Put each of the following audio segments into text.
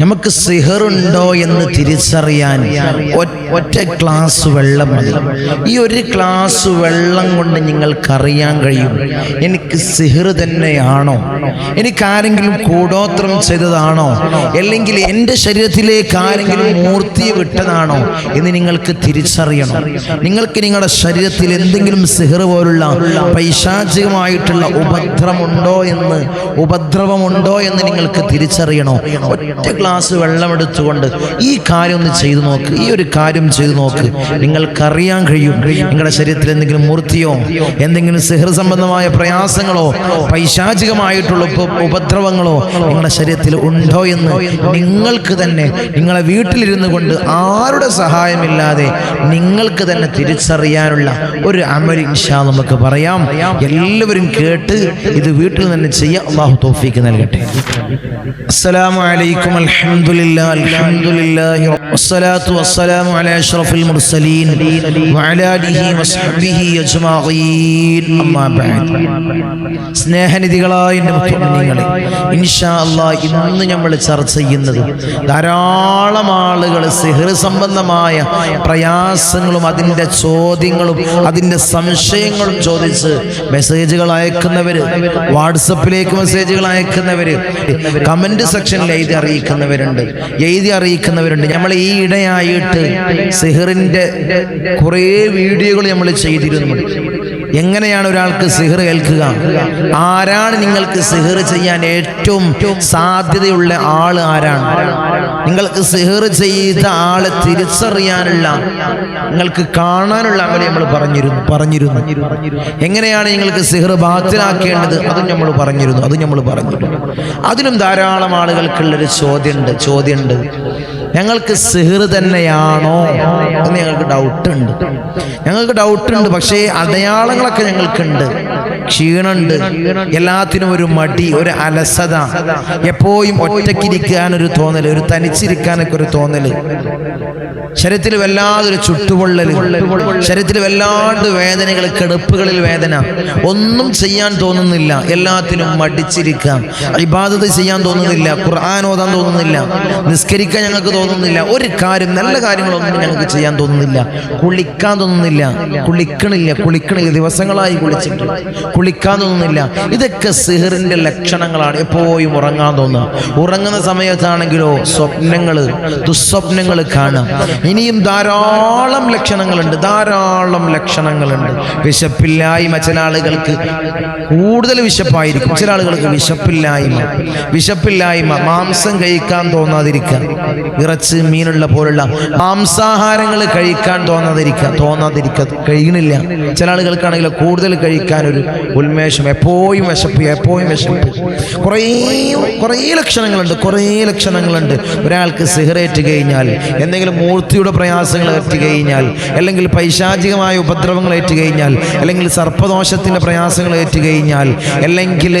നമുക്ക് സിഹറുണ്ടോ എന്ന് തിരിച്ചറിയാൻ ഒറ്റ ഗ്ലാസ് വെള്ളം മതി. ഈ ഒരു ഗ്ലാസ് വെള്ളം കൊണ്ട് നിങ്ങൾക്കറിയാൻ കഴിയും എനിക്ക് സിഹർ തന്നെയാണോ? എനിക്ക് ആരെങ്കിലും കൂടോത്രം ചെയ്തതാണോ? അല്ലെങ്കിൽ എന്റെ ശരീരത്തിലേക്ക് ആരെങ്കിലും മൂർത്തി വിട്ടതാണോ എന്ന് നിങ്ങൾക്ക് തിരിച്ചറിയണം. നിങ്ങൾക്ക് നിങ്ങളുടെ ശരീരത്തിൽ എന്തെങ്കിലും സിഹർ പോലുള്ള പൈശാചികമായിട്ടുള്ള ഉപദ്രവമുണ്ടോ എന്ന് ഉപദ്രവമുണ്ടോ എന്ന് നിങ്ങൾക്ക് തിരിച്ചറിയണോ? ഒറ്റ ഗ്ലാസ് വെള്ളം എടുത്തുകൊണ്ട് ഈ കാര്യം ഒന്ന് ചെയ്തു നോക്ക്. ഈ ഒരു കാര്യം ചെയ്തു നോക്ക്. നിങ്ങൾക്കറിയാൻ കഴിയും. നിങ്ങളുടെ ശരീരത്തിൽ എന്തെങ്കിലും മൂർത്തിയോ എന്തെങ്കിലും സിഹർ സംബന്ധമായ പ്രയാസങ്ങളോ പൈശാചികമായിട്ടുള്ള ഉപ- ഉപദ്രവങ്ങളോ നിങ്ങളുടെ ശരീരത്തിൽ ഉണ്ടോ എന്ന് നിങ്ങൾക്ക് തന്നെ നിങ്ങളെ വീട്ടിലിരുന്നു കൊണ്ട് ആരുടെ സഹായമില്ലാതെ നിങ്ങൾക്ക് തന്നെ തിരിച്ചറിയാനുള്ള ഒരു അമൽ ഇൻഷാ നമുക്ക് പറയാം. എല്ലാവരും കേട്ട് ഇത് വീട്ടിൽ തന്നെ ചെയ്യാം അള്ളാഹു തോഫീക്ക് നൽകട്ടെ. അസ്സലാമു لله الحمد അൽഹംദുലില്ലാഹി വസ്സലാത്തു വസ്സലാമു അലാ അഷ്റഫിൽ മുർസലീൻ وعلى آله വസ്ഹബിഹി أجمعين അമ്മാ بعد സ്നേഹനിധികളായ എന്റെ മുത്തുമണികളെ ഇൻഷാ അല്ലാഹ് ഇന്ന് നമ്മൾ ചർച്ച ചെയ്യുന്നത് ധാരാളം ആളുകൾ സിഹർ സംബന്ധമായ പ്രയാസങ്ങളും അതിന്റെ ചോദ്യങ്ങളും അതിന്റെ സംശയങ്ങളും ചോദിച്ച് മെസ്സേജുകൾ അയക്കുന്നവര് വാട്സപ്പിലേക്ക് മെസ്സേജുകൾ അയക്കുന്നവര് കമന്റ് സെക്ഷനിൽ എഴുതി അറിയിക്കുന്നവരുണ്ട് എഴുതി അറിയിക്കുന്നവരുണ്ട്. നമ്മൾ ഈ ഇടയായിട്ട് സിഹറിന്റെ കുറേ വീഡിയോകൾ നമ്മൾ ചെയ്തിരുന്നു. എങ്ങനെയാണ് ഒരാൾക്ക് സിഹർ ഏൽക്കുക? ആരാണ് നിങ്ങൾക്ക് സിഹർ ചെയ്യാൻ ഏറ്റവും സാധ്യതയുള്ള ആൾ ആരാണ്? നിങ്ങൾക്ക് സിഹർ ചെയ്ത ആളെ തിരിച്ചറിയാനുള്ള നിങ്ങൾക്ക് കാണാനുള്ള അമല നമ്മൾ പറഞ്ഞിരുന്നു പറഞ്ഞിരുന്നു. എങ്ങനെയാണ് നിങ്ങൾക്ക് സിഹർ ബാത്തിലാക്കേണ്ടത്? അതും നമ്മൾ പറഞ്ഞിരുന്നു അതും നമ്മൾ പറഞ്ഞിരുന്നു. അതിനും ധാരാളം ആളുകൾക്കുള്ളൊരു ചോദ്യമുണ്ട് ചോദ്യമുണ്ട് ഞങ്ങൾക്ക് സിഹർ തന്നെയാണോ എന്ന് ഞങ്ങൾക്ക് ഡൗട്ടുണ്ട്. ഞങ്ങൾക്ക് ഡൗട്ടുണ്ട് പക്ഷേ അടയാളങ്ങളൊക്കെ ഞങ്ങൾക്കുണ്ട്. ക്ഷീണുണ്ട് എല്ലാത്തിനും ഒരു മടി ഒരു അലസത എപ്പോഴും ഒറ്റയ്ക്കിരിക്കാൻ ഒരു തോന്നൽ ഒരു തനിച്ചിരിക്കാനൊക്കെ ഒരു തോന്നൽ. ശരീരത്തിൽ വല്ലാതൊരു ചുട്ടുപൊള്ളൽ ശരീരത്തിൽ വല്ലാണ്ട് വേദനകൾ കെടുപ്പുകളിൽ വേദന. ഒന്നും ചെയ്യാൻ തോന്നുന്നില്ല. എല്ലാത്തിനും മടിച്ചിരിക്കാം ഇബാദത്ത് ചെയ്യാൻ തോന്നുന്നില്ല. ഖുർആൻ ഓതാൻ തോന്നുന്നില്ല. നിസ്കരിക്കാൻ ഞങ്ങൾക്ക് തോന്നുന്നില്ല. ഒരു കാര്യം നല്ല കാര്യങ്ങളൊന്നും ഞങ്ങൾക്ക് ചെയ്യാൻ തോന്നുന്നില്ല. കുളിക്കാൻ തോന്നുന്നില്ല. കുളിക്കണില്ല. കുളിക്കണില്ല. ദിവസങ്ങളായി കുളിച്ചിട്ട്. കുളിക്കാൻ തോന്നുന്നില്ല. ഇതൊക്കെ സിഹറിന്റെ ലക്ഷണങ്ങളാണ്. എപ്പോഴും ഉറങ്ങാൻ തോന്നുക. ഉറങ്ങുന്ന സമയത്താണെങ്കിലോ സ്വപ്നങ്ങൾ ദുസ്വപ്നങ്ങൾ കാണാം. ഇനിയും ധാരാളം ലക്ഷണങ്ങളുണ്ട് ധാരാളം ലക്ഷണങ്ങളുണ്ട്. വിശപ്പില്ലായ്മ ചില ആളുകൾക്ക് കൂടുതൽ വിശപ്പായിരിക്കും. ചില ആളുകൾക്ക് വിശപ്പില്ലായ്മ വിശപ്പില്ലായ്മ മാംസം കഴിക്കാൻ തോന്നാതിരിക്കുക ഇറച്ച് മീനുള്ള പോലുള്ള മാംസാഹാരങ്ങൾ കഴിക്കാൻ തോന്നാതിരിക്കുക തോന്നാതിരിക്കുക കഴിയണില്ല ചില ആളുകൾക്കാണെങ്കിൽ കൂടുതൽ കഴിക്കാൻ ഒരു ഉന്മേഷം എപ്പോഴും വിശപ്പ് എപ്പോഴും വിശപ്പ്. കുറേ കുറേ ലക്ഷണങ്ങളുണ്ട് കുറേ ലക്ഷണങ്ങളുണ്ട്. ഒരാൾക്ക് സിഗരറ്റ് കഴിഞ്ഞാൽ എന്തെങ്കിലും മൂർത്തിയുടെ പ്രയാസങ്ങൾ ഏറ്റ് കഴിഞ്ഞാൽ അല്ലെങ്കിൽ പൈശാചികമായ ഉപദ്രവങ്ങൾ ഏറ്റ് കഴിഞ്ഞാൽ അല്ലെങ്കിൽ സർപ്പദോഷത്തിന്റെ പ്രയാസങ്ങൾ ഏറ്റ് കഴിഞ്ഞാൽ അല്ലെങ്കിൽ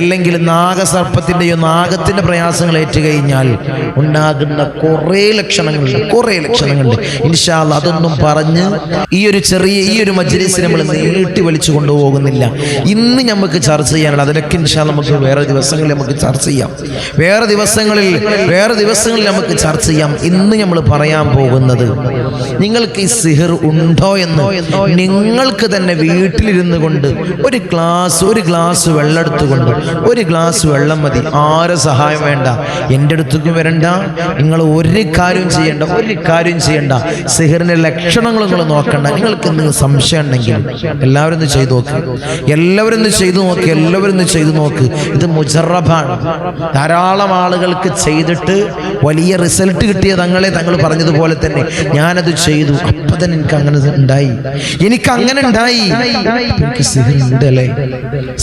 അല്ലെങ്കിൽ നാഗസർപ്പത്തിന്റെയോ നാഗത്തിന്റെ പ്രയാസങ്ങൾ ഏറ്റ് കഴിഞ്ഞാൽ ഉണ്ടാകുന്ന കുറേ ലക്ഷണങ്ങളുണ്ട് കുറേ ലക്ഷണങ്ങളുണ്ട്. ഇൻഷാല്ല അതൊന്നും പറഞ്ഞ് ഈ ഒരു ചെറിയ ഈ ഒരു മജ്ലിസ് നമ്മൾ നീട്ടി വലിച്ചു കൊണ്ടുപോകുന്നില്ല. ഇന്ന് നമുക്ക് ചർച്ച ചെയ്യാനുള്ള അതിലൊക്കെ ഇൻഷാ നമുക്ക് വേറെ ദിവസങ്ങളിൽ നമുക്ക് ചർച്ച ചെയ്യാം. വേറെ ദിവസങ്ങളിൽ വേറെ ദിവസങ്ങളിൽ നമുക്ക് ചർച്ച ചെയ്യാം. ഇന്ന് നമ്മൾ പറയാൻ പോകുന്നത് നിങ്ങൾക്ക് ഈ സിഹർ ഉണ്ടോ എന്ന്. നിങ്ങൾക്ക് തന്നെ വീട്ടിലിരുന്ന് കൊണ്ട് ഒരു ഗ്ലാസ് ഒരു ഗ്ലാസ് വെള്ളം എടുത്തുകൊണ്ട് ഒരു ഗ്ലാസ് വെള്ളം മതി. ആരെ സഹായം വേണ്ട? എന്റെ അടുത്തേക്ക് വരണ്ട. നിങ്ങൾ ഒരു കാര്യം ചെയ്യണ്ട ഒരു കാര്യം ചെയ്യണ്ട. സിഹറിന്റെ ലക്ഷണങ്ങൾ നിങ്ങൾ നോക്കണ്ട. നിങ്ങൾക്ക് എന്തെങ്കിലും സംശയം ഉണ്ടെങ്കിൽ എല്ലാവരും ഒന്ന് ചെയ്തു നോക്ക്. എല്ലാവരും ഒന്ന് ചെയ്തു നോക്ക്. എല്ലാവരും ഒന്ന് ചെയ്തു നോക്ക്. ഇത് മുജറബാണ്. ധാരാളം ആളുകൾക്ക് ചെയ്തിട്ട് വലിയ റിസൾട്ട് കിട്ടിയ തങ്ങളെ തങ്ങൾ പറഞ്ഞതുപോലെ തന്നെ ഞാനത് ചെയ്തു. അപ്പൊ തന്നെ എനിക്ക് അങ്ങനെ ഉണ്ടായി. എനിക്ക് അങ്ങനെ ഉണ്ടായി. എനിക്ക് സിഹറുണ്ട്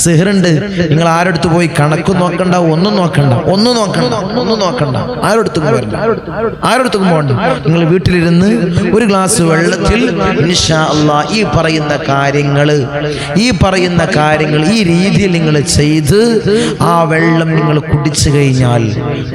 സിഹറുണ്ട് നിങ്ങൾ ആരെടുത്ത് പോയി കണക്ക് നോക്കണ്ട ഒന്നും നോക്കണ്ട ഒന്നും നോക്കണ്ട ഒന്നും നോക്കണ്ട. ആരടുത്തും പോകണ്ട ആരടുത്തും പോകണ്ട നിങ്ങൾ വീട്ടിലിരുന്ന് ഒരു ഗ്ലാസ് വെള്ളത്തിൽ ഈ പറയുന്ന കാര്യങ്ങൾ ഈ പറയുന്ന കാര്യങ്ങൾ ഈ രീതിയിൽ നിങ്ങൾ ചെയ്ത് ആ വെള്ളം നിങ്ങൾ കുടിച്ചു കഴിഞ്ഞാൽ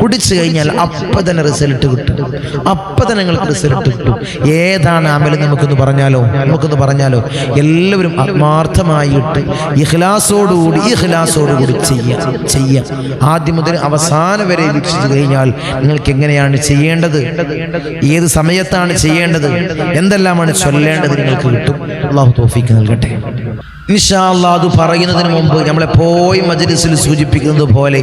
കുടിച്ചു കഴിഞ്ഞാൽ അപ്പം തന്നെ റിസൾട്ട് കിട്ടും. അപ്പം തന്നെ നിങ്ങൾക്ക് റിസൾട്ട് കിട്ടും. ഏതാണ് അമൽ നമുക്കൊന്ന് പറഞ്ഞാലോ? നമുക്കൊന്ന് പറഞ്ഞാലോ? എല്ലാവരും ആത്മാർത്ഥമായിട്ട് ഇഹ്ലാസോടുകൂടി ഇഹ്ലാസോടുകൂടി ചെയ്യാം. ചെയ്യാം. ആദ്യം മുതൽ അവസാനം വരെ വീക്ഷിച്ചു കഴിഞ്ഞാൽ നിങ്ങൾക്ക് എങ്ങനെയാണ് ചെയ്യേണ്ടത്? ഏത് സമയത്താണ് ചെയ്യേണ്ടത്? എന്തെല്ലാമാണ് ചൊല്ലേണ്ടത് നിങ്ങൾക്ക് കിട്ടും. അള്ളാഹു തോഫിക്ക് നൽകട്ടെ. ഇൻഷാ അല്ലാ അത് പറയുന്നതിന് മുമ്പ് നമ്മളെ പോയി മജ്ലിസിൽ സൂചിപ്പിക്കുന്നത് പോലെ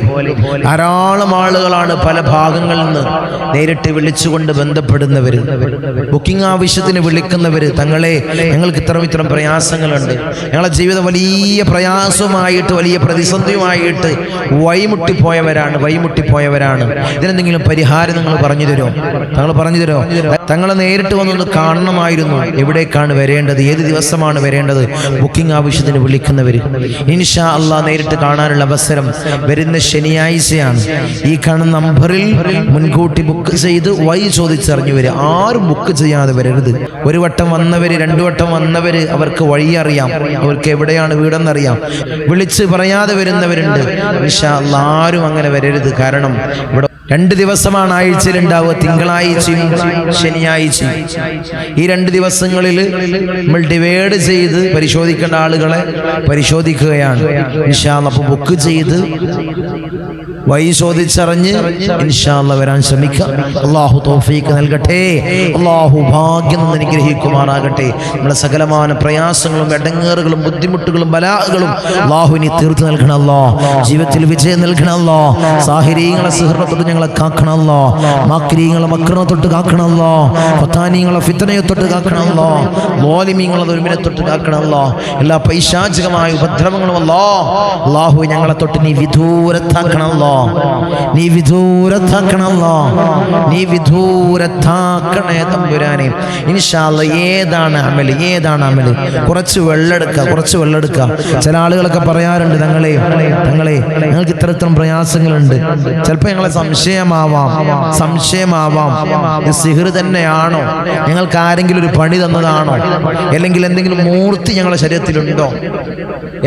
ധാരാളം ആളുകളാണ് പല ഭാഗങ്ങളിൽ നിന്ന് നേരിട്ട് വിളിച്ചുകൊണ്ട് ബന്ധപ്പെടുന്നവർ ബുക്കിംഗ് ആവശ്യത്തിന് വിളിക്കുന്നവർ തങ്ങളെ ഞങ്ങൾക്ക് ഇത്തരം ഇത്തരം പ്രയാസങ്ങളുണ്ട്. ഞങ്ങളെ ജീവിതം വലിയ പ്രയാസവുമായിട്ട് വലിയ പ്രതിസന്ധിയുമായിട്ട് വൈമുട്ടിപ്പോയവരാണ് വൈമുട്ടിപ്പോയവരാണ് ഇതിനെന്തെങ്കിലും പരിഹാരം നിങ്ങൾ പറഞ്ഞു തരുമോ? തങ്ങൾ പറഞ്ഞു തരുമോ? തങ്ങളെ നേരിട്ട് വന്നൊന്ന് കാണണമായിരുന്നു. എവിടേക്കാണ് വരേണ്ടത്? ഏത് ദിവസമാണ് വരേണ്ടത്? ബുക്കിംഗ് ആവശ്യത്തിന് വിളിക്കുന്നവർ ഇൻഷാ അള്ളാ നേരിട്ട് കാണാനുള്ള അവസരം വരുന്ന ശനിയാഴ്ചയാണ്. ഈ കാണുന്ന നമ്പറിൽ മുൻകൂട്ടി ബുക്ക് ചെയ്ത് വൈ ചോദിച്ചറിഞ്ഞു വരിക. ആരും ബുക്ക് ചെയ്യാതെ വരരുത്. ഒരു വട്ടം വന്നവര് രണ്ടു വട്ടം വന്നവര് അവർക്ക് വഴി അറിയാം. അവർക്ക് എവിടെയാണ് വീടെന്നറിയാം. വിളിച്ച് പറയാതെ വരുന്നവരുണ്ട്. ഇൻഷാ അള്ളാ ആരും അങ്ങനെ വരരുത്. കാരണം ഇവിടെ രണ്ട് ദിവസമാണ് ആഴ്ചയിലുണ്ടാവുക തിങ്കളാഴ്ചയും ശനിയാഴ്ചയും. ഈ രണ്ട് ദിവസങ്ങളിൽ നമ്മൾ ഡിവൈഡ് ചെയ്ത് പരിശോധിക്കേണ്ട ആളുകളെ പരിശോധിക്കുകയാണ്. വിശാലപ്പ് ബുക്ക് ചെയ്ത് വഴി ചോദിച്ചറിഞ്ഞ് ഇൻഷാല്ല വരാൻ ശ്രമിക്കുക. അള്ളാഹു തോഫീക്ക് നൽകട്ടെ. അള്ളാഹു ഭാഗ്യം അനുഗ്രഹിക്കുമാറാകട്ടെ. നമ്മുടെ സകലമാന പ്രയാസങ്ങളും എടങ്ങേറുകളും ബുദ്ധിമുട്ടുകളും ബലാഹുകളും അള്ളാഹുവിനെ തീർത്ത് നൽകണമല്ലോ ജീവിതത്തിൽ വിജയം നൽകണമല്ലോ സാഹിര്യങ്ങളെ സിഹറിനെ ഞങ്ങളെ കാക്കണമല്ലോ മാക്രീങ്ങളെ മക്രണ തൊട്ട് കാക്കണമല്ലോ ഫത്താനീങ്ങളെ ഫിത്തനയെ തൊട്ട് കാക്കണമല്ലോ ലോലിമീങ്ങളെ ദുരുമിനെ തൊട്ട് കാക്കണമല്ലോ എല്ലാ പൈശാചികമായ ഉപദ്രവങ്ങളും അല്ലോ. അള്ളാഹു ഞങ്ങളെ തൊട്ട് നീ വിദൂരത്താക്കണമല്ലോ നീ വിധൂരത്താക്കണല്ലോ നീ വിദൂരത്താക്കണേ തമ്പുരാനെ. ഇൻഷാല്ല ഏതാണ് അമൽ? ഏതാണ് അമൽ? കുറച്ച് വെള്ളെടുക്കുക കുറച്ച് വെള്ളെടുക്കുക ചില ആളുകളൊക്കെ പറയാറുണ്ട് തങ്ങളെ തങ്ങളെ ഞങ്ങൾക്ക് ഇത്തരത്തിലും ഇത്തരം പ്രയാസങ്ങളുണ്ട്. ചിലപ്പോൾ ഞങ്ങളെ സംശയമാവാം സംശയമാവാം. ഇത് സിഹിർ തന്നെയാണോ? ഞങ്ങൾക്ക് ആരെങ്കിലും ഒരു പണി തന്നതാണോ? അല്ലെങ്കിൽ എന്തെങ്കിലും മൂർത്തി ഞങ്ങളുടെ ശരീരത്തിലുണ്ടോ?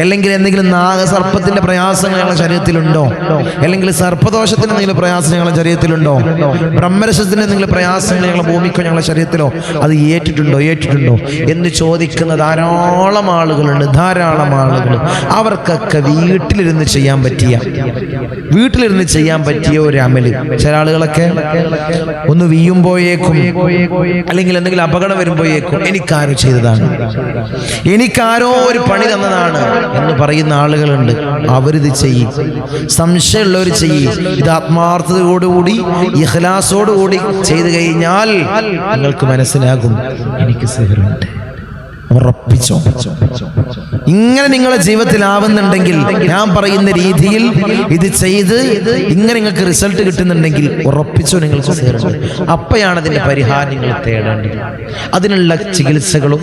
അല്ലെങ്കിൽ എന്തെങ്കിലും നാഗസർപ്പത്തിന്റെ പ്രയാസങ്ങൾ ഞങ്ങളുടെ ശരീരത്തിലുണ്ടോ? അല്ലെങ്കിൽ സർപ്പദോഷത്തിന് എന്തെങ്കിലും പ്രയാസം ഞങ്ങളുടെ ശരീരത്തിലുണ്ടോ? ബ്രഹ്മരസത്തിന് എന്തെങ്കിലും പ്രയാസങ്ങൾ ഞങ്ങളുടെ ഭൂമിക്കോ ഞങ്ങളുടെ ശരീരത്തിലോ? അത് ഏറ്റിട്ടുണ്ടോ? ഏറ്റിട്ടുണ്ടോ? എന്ന് ചോദിക്കുന്ന ധാരാളം ആളുകളുണ്ട് ധാരാളം ആളുകൾ. അവർക്കൊക്കെ വീട്ടിലിരുന്ന് ചെയ്യാൻ പറ്റിയ വീട്ടിലിരുന്ന് ചെയ്യാൻ പറ്റിയ ഒരു അമൽ. ചില ആളുകളൊക്കെ ഒന്ന് വീയുമ്പോഴേക്കും അല്ലെങ്കിൽ എന്തെങ്കിലും അപകടം വരുമ്പോയേക്കും എനിക്കാരോ ചെയ്തതാണ്. എനിക്കാരോ ഒരു പണി തന്നതാണ് എന്ന് പറയുന്ന ആളുകളുണ്ട്. അവരിത് ചെയ്യും. സംശയമുള്ളവർ ചെയ്യും. ഇത് ആത്മാർത്ഥതയോടുകൂടി ഇഹ്ലാസോടുകൂടി ചെയ്തു കഴിഞ്ഞാൽ നിങ്ങൾക്ക് മനസ്സിലാകും എനിക്ക് സിഹറുണ്ട് ഉറപ്പിച്ചോ? ഇങ്ങനെ നിങ്ങളെ ജീവിതത്തിൽ ആവുന്നുണ്ടെങ്കിൽ ഞാൻ പറയുന്ന രീതിയിൽ ഇത് ചെയ്ത് ഇങ്ങനെ നിങ്ങൾക്ക് റിസൾട്ട് കിട്ടുന്നുണ്ടെങ്കിൽ ഉറപ്പിച്ചോ നിങ്ങൾക്ക് സിഹറുണ്ട് അപ്പോഴാണ് അതിന്റെ പരിഹാരം നിങ്ങൾ തേടേണ്ടത്. അതിനുള്ള ചികിത്സകളും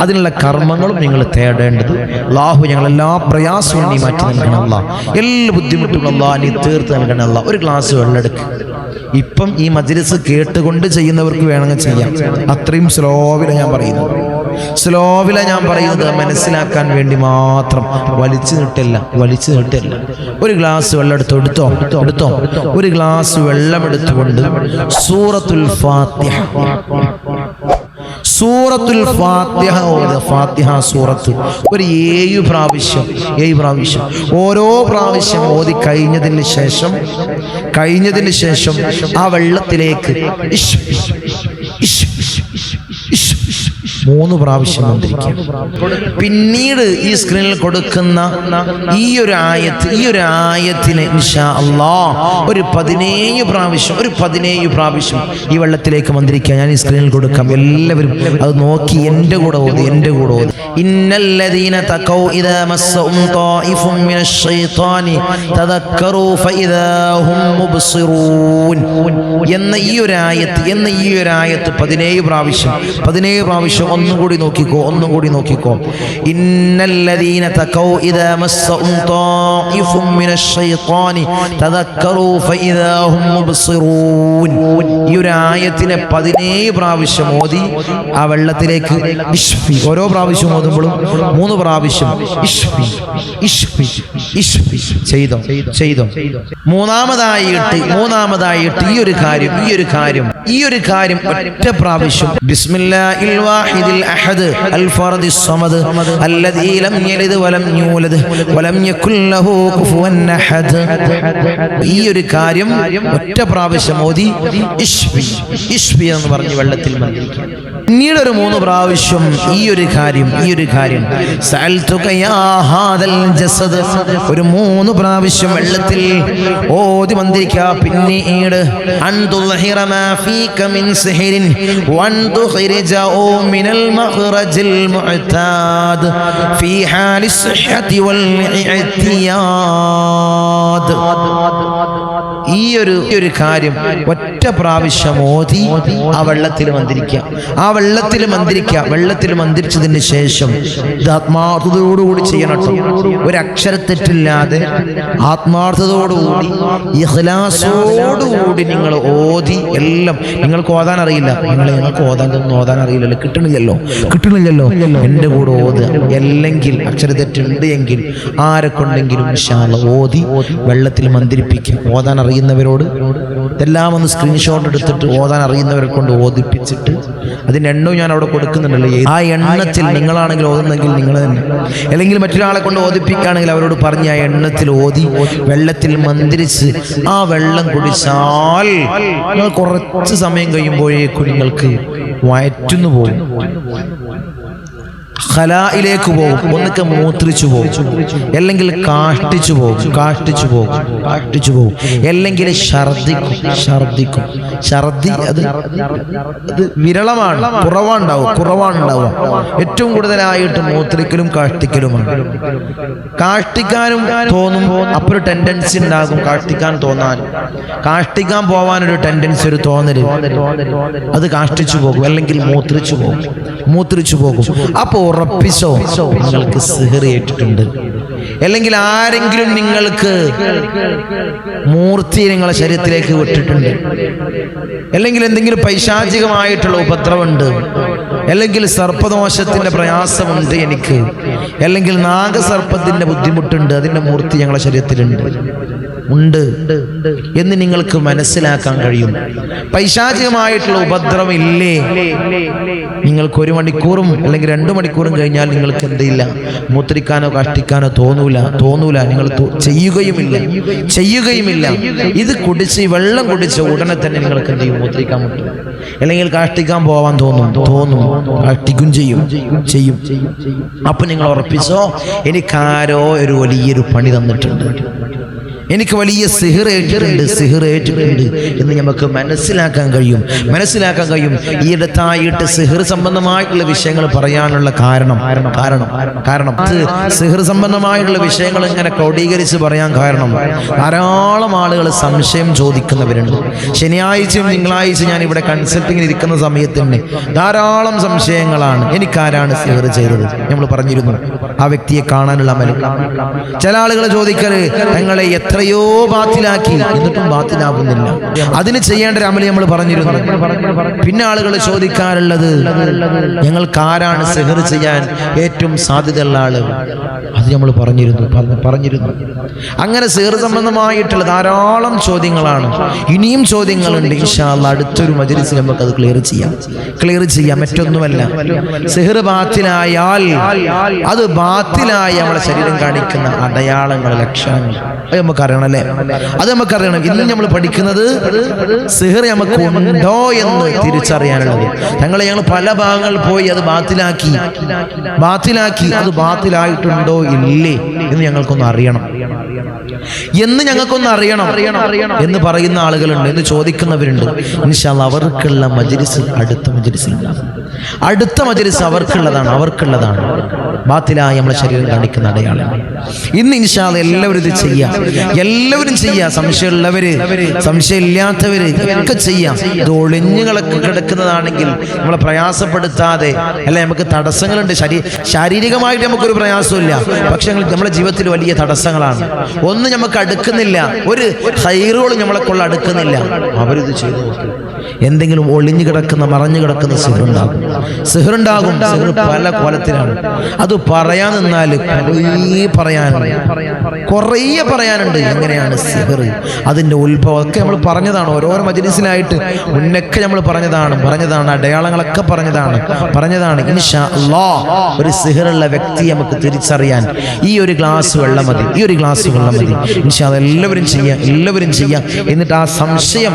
അതിനുള്ള കർമ്മങ്ങളും നിങ്ങൾ തേടേണ്ടത്. അള്ളാഹു ഞങ്ങൾ എല്ലാ പ്രയാസവും നീ മാറ്റി നൽകണമല്ല എല്ലാ ബുദ്ധിമുട്ടുകളും അള്ളാഹ് നീ തീർത്ത് നൽകണമല്ല ഒരു ഗ്ലാസ് വെള്ളമെടുക്കുക ഇപ്പം ഈ മജ്ലിസ് കേട്ടുകൊണ്ട് ചെയ്യുന്നവർക്ക് വേണമെങ്കിൽ ചെയ്യാം. അത്രയും സ്ലോവിലാണ് ഞാൻ പറയുന്നത് സ്ലോവിലാണ് ഞാൻ പറയുന്നത് മനസ്സിലാക്കാൻ വേണ്ടി മാത്രം. വലിച്ചു നീട്ടില്ല വലിച്ചു നീട്ടില്ല. ഒരു ഗ്ലാസ് വെള്ളം എടുത്തോ എടുത്തോ എടുത്തോ. ഒരു ഗ്ലാസ് വെള്ളം എടുത്തുകൊണ്ട് സൂറത്തുൽ ഫാത്തിഹ. സൂറത്തുൽ ഫാത്തിഹ ഫാത്തിഹ സൂറത്ത്. ഒരു ഏഴ് പ്രാവശ്യം ഏഴ് പ്രാവശ്യം. ഓരോ പ്രാവശ്യം ഓതി കഴിഞ്ഞതിന് ശേഷം കഴിഞ്ഞതിന് ശേഷം ആ വെള്ളത്തിലേക്ക് ഇഷ്, ഇഷ്, മൂന്ന് പ്രാവശ്യം മന്ത്രിക്കും പിന്നീട് ഈ സ്ക്രീനിൽ കൊടുക്കുന്ന ഈ ഒരു ആയത്ത് ഈ ഒരു ആയത്തിന് ഇൻഷാ അള്ളാ ഒരു പതിനേഴ് പ്രാവശ്യം ഒരു പതിനേഴ് പ്രാവശ്യം ഈ വെള്ളത്തിലേക്ക് മന്ത്രിക്കാൻ ഞാൻ ഈ സ്ക്രീനിൽ കൊടുക്കാം. എല്ലാവരും അത് നോക്കി എന്റെ കൂടെ ഓതി എന്റെ കൂടെ ഓതി. ഇന്നല്ലദീന തഖൗ ഇദാ മസ്സഹും ത്വായിഫും മിനശ് ശൈത്വാനി തദക്കറൂ ഫഇദാ ഹും മുബ്സിറൂൻ. എന്ന ഈ ഒരു ആയത്ത് എന്ന ഈ ഒരു ആയത്ത് പതിനേഴ് പ്രാവശ്യം പതിനേഴ് പ്രാവശ്യം ഒന്നും കൂടി നോക്കിക്കോ ഒന്നുകൂടി നോക്കിക്കോ. ഇന്നല്ലദീന തഖൗ ഇദാ മസ്സഉം ത്വായിഫും മിനശ് ശൈത്വാനി തദക്കറൂ ഫഇദാ ഹും മുബ്സിറൂൻ. ഈ ഒരു ആയത്തിനെ പതിനേഴ് പ്രാവശ്യം ഓതി ആ വെള്ളത്തിലേക്ക് ഇഷ്ഫി. ഓരോ പ്രാവശ്യം ഓതുമ്പോഴും മൂന്ന് പ്രാവശ്യം ഇഷ്ഫി ഇഷ്ഫി ഇഷ്ഫി. ചെയ്തോ ചെയ്തോ. മൂന്നാമതായിട്ട് മൂന്നാമതായിട്ട് ഈ ഒരു കാര്യം ഈ ഒരു കാര്യം ഈ ഒരു കാര്യം ഒറ്റ പ്രാവശ്യം. ബിസ്മില്ലാഹിൽ വാഹിദിൽ അഹദ് അൽ ഫറദി സമദ് അല്ലദീ ലം യലിദ് വലം യൂലദ് വലം യകുൽ ലഹു കുഫുവൻ അഹദ് ഈ ഒരു കാര്യം ഒറ്റ പ്രാവശ്യം ഓതി ഇഷ്ഫി ഇഷ്ഫി എന്ന് പറഞ്ഞു വെള്ളത്തിൽ മന്ത്രിക്കുക പിന്നീട് ഒരു മൂന്ന് പ്രാവശ്യം ഈ ഒരു കാര്യം ഈ ഒരു കാര്യം. ഒരു മൂന്ന് പ്രാവശ്യം വെള്ളത്തിൽ ഓതി മന്ത്രിക്ക. പിന്നീട് അൻ തുൽഹിറ മാ ഫീക ഒരു ഒരു കാര്യം ഒറ്റ പ്രാവശ്യം ഓതി ആ വെള്ളത്തിൽ മന്ത്രിക്കുക. ആ വെള്ളത്തിൽ മന്ത്രിക്കുക. വെള്ളത്തിൽ മന്ത്രിച്ചതിന് ശേഷം ആത്മാർത്ഥതയോടുകൂടി ചെയ്യണം ഒരു ഒരു അക്ഷരത്തെറ്റില്ലാതെ ആത്മാർത്ഥതയോടുകൂടി ഇഹ്ലാസോടുകൂടി നിങ്ങൾ ഓതി എല്ലാം. നിങ്ങൾക്ക് ഓതാൻ അറിയില്ല. നിങ്ങൾ നിങ്ങൾക്ക് ഓതാൻ ഒന്നും ഓതാൻ അറിയില്ലല്ലോ. കിട്ടണില്ലല്ലോ. കിട്ടണില്ലല്ലോ. എന്റെ കൂടെ ഓത് അല്ലെങ്കിൽ അക്ഷര അക്ഷരത്തെറ്റുണ്ട് എങ്കിൽ ആരെക്കൊണ്ടെങ്കിലും ഓതി വെള്ളത്തിൽ മന്ത്രിപ്പിക്കും ഓതാൻ അറിയുന്നവരോട് ഇതെല്ലാം ഒന്ന് സ്ക്രീൻഷോട്ട് എടുത്തിട്ട് ഓതാൻ അറിയുന്നവരെ കൊണ്ട് ഓതിപ്പിച്ചിട്ട് അതിന്റെ എണ്ണവും ഞാൻ അവിടെ കൊടുക്കുന്നുണ്ടല്ലോ. ആ എണ്ണത്തിൽ നിങ്ങളാണെങ്കിൽ ഓതുന്നെങ്കിൽ നിങ്ങൾ തന്നെ. അല്ലെങ്കിൽ മറ്റൊരാളെ കൊണ്ട് ഓതിപ്പിക്കുകയാണെങ്കിൽ അവരോട് പറഞ്ഞ് ആ എണ്ണത്തിൽ ഓതി വെള്ളത്തിൽ മന്ത്രിച്ച് ആ വെള്ളം കുടിച്ചാൽ നിങ്ങൾ കുറച്ച് സമയം കഴിയുമ്പോഴേക്കും നിങ്ങൾക്ക് വയറ്റുന്നു പോകും ഖലായിലേക്ക് പോകും. ഒന്നൊക്കെ മൂത്രിച്ചു പോകും. അല്ലെങ്കിൽ കാഷ്ടിച്ചു പോകും. കാഷ്ടിച്ചു പോകും. കാഷ്ടിച്ചു പോകും. അല്ലെങ്കിൽ ഛർദിക്കും. ഛർദിക്കും. ഛർദി അത് അത് വിരളമാണ്. കുറവാണ്ടാവും കുറവാണ്ടാവും ഏറ്റവും കൂടുതലായിട്ട് മൂത്രിക്കലും കാഷ്ടിക്കലുമാണ്. കാഷ്ടിക്കാനും തോന്നും അപ്പോൾ ടെൻഡൻസി ഉണ്ടാകും. കാഷ്ടിക്കാൻ തോന്നാൻ. കാഷ്ടിക്കാൻ പോവാനൊരു ടെൻഡൻസി ഒരു തോന്നൽ. അത് കാഷ്ടിച്ചു പോകും. അല്ലെങ്കിൽ മൂത്രിച്ചു പോകും. മൂത്രിച്ചു പോകും. അപ്പോൾ ഉറപ്പിച്ചോ? നിങ്ങൾക്ക് സിഹറിയേറ്റിട്ടുണ്ട് അല്ലെങ്കിൽ ആരെങ്കിലും നിങ്ങൾക്ക് മൂർത്തി നിങ്ങളെ ശരീരത്തിലേക്ക് വിട്ടിട്ടുണ്ട്. അല്ലെങ്കിൽ എന്തെങ്കിലും പൈശാചികമായിട്ടുള്ള ഉപദ്രവമുണ്ട്. അല്ലെങ്കിൽ സർപ്പദോഷത്തിന്റെ പ്രയാസമുണ്ട് എനിക്ക്. അല്ലെങ്കിൽ നാഗസർപ്പത്തിന്റെ ബുദ്ധിമുട്ടുണ്ട്. അതിന്റെ മൂർത്തി ഞങ്ങളുടെ ശരീരത്തിലുണ്ട്. ഉണ്ട് എന്ന് നിങ്ങൾക്ക് മനസ്സിലാക്കാൻ കഴിയും. പൈശാചികമായിട്ടുള്ള ഉപദ്രവം ഇല്ലേ നിങ്ങൾക്ക് ഒരു മണിക്കൂറും അല്ലെങ്കിൽ രണ്ടു മണിക്കൂറും കഴിഞ്ഞാൽ നിങ്ങൾക്ക് എന്തില്ല? മൂത്രിക്കാനോ കഷ്ടിക്കാനോ തോന്നൂല. തോന്നൂല. നിങ്ങൾ ചെയ്യുകയുമില്ല. ചെയ്യുകയുമില്ല. ഇത് കുടിച്ച് വെള്ളം കുടിച്ച് ഉടനെ തന്നെ നിങ്ങൾക്ക് എന്ത് ചെയ്യും? മൂത്രിക്കാൻ പറ്റും. അല്ലെങ്കിൽ കാഷ്ടിക്കാൻ പോവാൻ തോന്നും. തോന്നും. കാഷ്ടിക്കും ചെയ്യും. ചെയ്യും. അപ്പൊ നിങ്ങൾ ഉറപ്പിച്ചോ? എനിക്കാരോ ഒരു വലിയൊരു പണി തന്നിട്ടുണ്ട്. എനിക്ക് വലിയ സിഹിർ ഏറ്റിട്ടുണ്ട് എന്ന് നമുക്ക് മനസ്സിലാക്കാൻ കഴിയും. മനസ്സിലാക്കാൻ കഴിയും. ഈ അടുത്തായിട്ട് സിഹിർ സംബന്ധമായിട്ടുള്ള വിഷയങ്ങൾ പറയാനുള്ള കാരണം കാരണം കാരണം. സിഹിർ സംബന്ധമായിട്ടുള്ള വിഷയങ്ങൾ ഇങ്ങനെ ക്രോഡീകരിച്ച് പറയാൻ കാരണം ധാരാളം ആളുകൾ സംശയം ചോദിക്കുന്നവരുണ്ട്. ശനിയാഴ്ചയും തിങ്കളാഴ്ച ഞാൻ ഇവിടെ കൺസൾട്ടിങ്ങിൽ ഇരിക്കുന്ന സമയത്ത് തന്നെ ധാരാളം സംശയങ്ങളാണ്. എനിക്കാരാണ് സിഹിർ ചെയ്തത്. നമ്മൾ പറഞ്ഞിരുന്നു ആ വ്യക്തിയെ കാണാനുള്ള അമൽ. ചില ആളുകൾ ചോദിക്കൽ ഞങ്ങളെ എത്രയോ ബാത്തിലാക്കി. എന്നിട്ടും ബാത്തിലാകുന്നില്ല അതിന് ചെയ്യേണ്ട ഒരു അമലി നമ്മൾ പറഞ്ഞിരുന്നു. പിന്നെ ആളുകൾ ചോദിക്കാറുള്ളത് ഞങ്ങൾക്ക് ആരാണ് സെഹർ ചെയ്യാൻ ഏറ്റവും സാധ്യതയുള്ള ആൾ? അത് നമ്മൾ പറഞ്ഞിരുന്നു പറഞ്ഞ- പറഞ്ഞിരുന്നു. അങ്ങനെ സെഹർ സംബന്ധമായിട്ടുള്ള ധാരാളം ചോദ്യങ്ങളാണ്. ഇനിയും ചോദ്യങ്ങളുണ്ട്. ഇൻഷാല്ല അടുത്തൊരു മജലിസിൽ നമുക്ക് അത് ക്ലിയർ ചെയ്യാം. ക്ലിയർ ചെയ്യാം. മറ്റൊന്നുമല്ല. സെഹർ ബാത്തിലായാൽ അത് ബാത്തിലായി നമ്മുടെ ശരീരം കാണിക്കുന്ന അടയാളങ്ങൾ ലക്ഷണങ്ങൾ. അത് നമുക്കറിയണം അല്ലേ അത് നമുക്കറിയണം. ഇന്ന് നമ്മൾ പഠിക്കുന്നത് സിഹർ നമുക്ക് ഉണ്ടോ എന്ന് തിരിച്ചറിയാനുള്ളത്. ഞങ്ങൾ ഞങ്ങൾ പല ഭാഗങ്ങൾ പോയി അത് ബാത്തിലാക്കി. ബാത്തിലാക്കി അത് ബാത്തിലായിട്ടുണ്ടോ ഇല്ലേ എന്ന് ഞങ്ങൾക്കൊന്ന് അറിയണം. എന്ന് ഞങ്ങൾക്കൊന്ന് അറിയണം. എന്ന് പറയുന്ന ആളുകളുണ്ട് എന്ന് ചോദിക്കുന്നവരുണ്ട്. ഇൻഷാല്ല അവർക്കുള്ള മജലിസ് അടുത്ത മജലിസിലുണ്ടാകും അടുത്ത മജലിസ് അവർക്കുള്ളതാണ് അവർക്കുള്ളതാണ്. ബാത്തിലായി നമ്മളെ ശരീരം കാണിക്കുന്ന അടയാളം. ഇന്ന് ഇൻഷാല്ല എല്ലാവരും ഇത് ചെയ്യാം. എല്ലാവരും ചെയ്യാം. സംശയമുള്ളവര് സംശയമില്ലാത്തവര് ഒക്കെ ചെയ്യാം. ഇത് ഒളിഞ്ഞുകളൊക്കെ കിടക്കുന്നതാണെങ്കിൽ നമ്മളെ പ്രയാസപ്പെടുത്താതെ അല്ലെ നമുക്ക് തടസ്സങ്ങളുണ്ട്. ശരീ ശാരീരികമായിട്ട് നമുക്കൊരു പ്രയാസമില്ല പക്ഷെ നമ്മുടെ ജീവിതത്തിൽ വലിയ തടസ്സങ്ങളാണ്. ഒന്നും നമുക്ക് അടുക്കുന്നില്ല. ഒരു ഹൈറുകളും നമ്മളെ കൊള്ള അടുക്കുന്നില്ല. അവരിത് ചെയ്തു നോക്കി. എന്തെങ്കിലും ഒളിഞ്ഞു കിടക്കുന്ന മറഞ്ഞു കിടക്കുന്ന സിഹറുണ്ടാകും. സിഹർ പല കോലത്തിലാണ്. അത് പറയാൻ നിന്നാൽ കുറേ പറയാൻ കുറേ പറയാനുണ്ട് എങ്ങനെയാണ് സിഹർ അതിന്റെ ഉത്ഭവം ഒക്കെ നമ്മൾ പറഞ്ഞതാണ്. ഓരോരോ മജ്ലിസിലായിട്ട് മുന്നൊക്കെ നമ്മൾ പറഞ്ഞതാണ്. പറഞ്ഞതാണ് അടയാളങ്ങളൊക്കെ പറഞ്ഞതാണ്. പറഞ്ഞതാണ് ഇൻഷാ ഒരു സിഹറുള്ള വ്യക്തി നമുക്ക് തിരിച്ചറിയാൻ. ഈ ഒരു ഗ്ലാസ് വെള്ളം മതി ഈ ഒരു ഗ്ലാസ് വെള്ളം മതി. എല്ലാവരും ചെയ്യാം എല്ലാവരും ചെയ്യാം. എന്നിട്ട് ആ സംശയം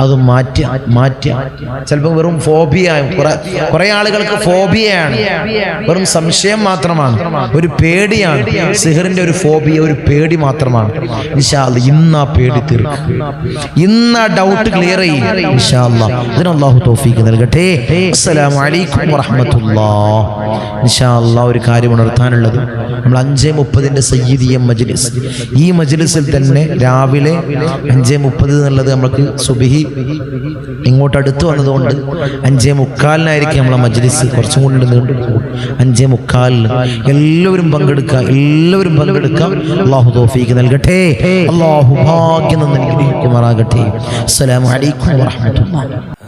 അത് മാറ്റി മാറ്റി. ചിലപ്പോൾ വെറും ഫോബിയ കുറെ ആളുകൾക്ക് ഫോബിയയാണ് വെറും സംശയം മാത്രമാണ്. ഒരു പേടിയാണ്. സിഹറിന്റെ ഒരു ഫോബിയ ഒരു പേടി മാത്രമാണ്. നിശാൽ ഇന്ന് ആ പേടി തീർക്കും. ഇന്ന് ആ ഡൗട്ട് ക്ലിയർ ചെയ്യും നൽകട്ടെ. നിശാല്ല ഒരു കാര്യം ഉണർത്താനുള്ളത്. നമ്മൾ അഞ്ചേ മുപ്പതിന്റെ സയ്യിദിയ മജ്ലിസ്. ഈ മജ്ലിസിൽ തന്നെ രാവിലെ അഞ്ചേ മുപ്പത് എന്നുള്ളത് നമ്മൾക്ക് സുബിഹി ഇങ്ങോട്ട് അടുത്ത് വന്നതുകൊണ്ട് അഞ്ചേ മുക്കാലിനായിരിക്കും നമ്മളെ മജ്ലിസ്. കുറച്ചും കൂടി നീണ്ടു പോകും അഞ്ചേ മുക്കാലിന് എല്ലാവരും പങ്കെടുക്കുക. എല്ലാവരും പങ്കെടുക്കാം. അള്ളാഹു തോഫീക്ക് നൽകട്ടെ. അള്ളാഹു ഭാഗ്യം നിന്ന് അസ്സലാമു അലൈക്കും വറഹ്മത്തുള്ളാഹി